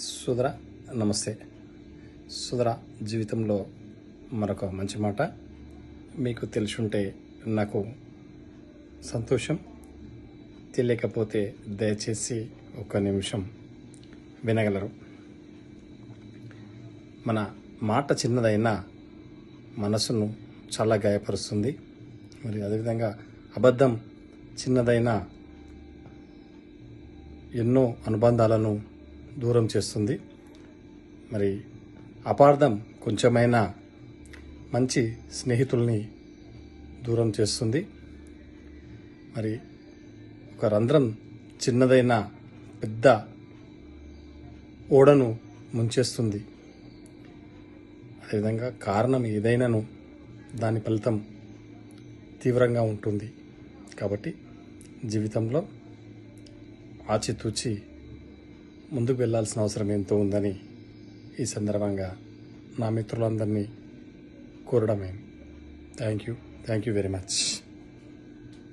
సుధర నమస్తే. సుధర జీవితంలో మరొక మంచి మాట. మీకు తెలుసుంటే నాకు సంతోషం. తెలియకపోతే దయచేసి ఒక నిమిషం వినగలరు. మన మాట చిన్నదైనా మనసును చాలా గాయపరుస్తుంది. మరి అదేవిధంగా అబద్ధం చిన్నదైనా ఎన్నో అనుబంధాలను దూరం చేస్తుంది. మరి అపార్థం కొంచెమైనా మంచి స్నేహితుల్ని దూరం చేస్తుంది. మరి ఒక రంధ్రం చిన్నదైన పెద్ద ఓడను ముంచేస్తుంది. అదేవిధంగా కారణం ఏదైనాను దాని ఫలితం తీవ్రంగా ఉంటుంది. కాబట్టి జీవితంలో ఆచితూచి ముందుకు వెళ్ళాల్సిన అవసరం ఎంతో ఉందని ఈ సందర్భంగా నా మిత్రులందరినీ కోరడమే. Thank you thank you very much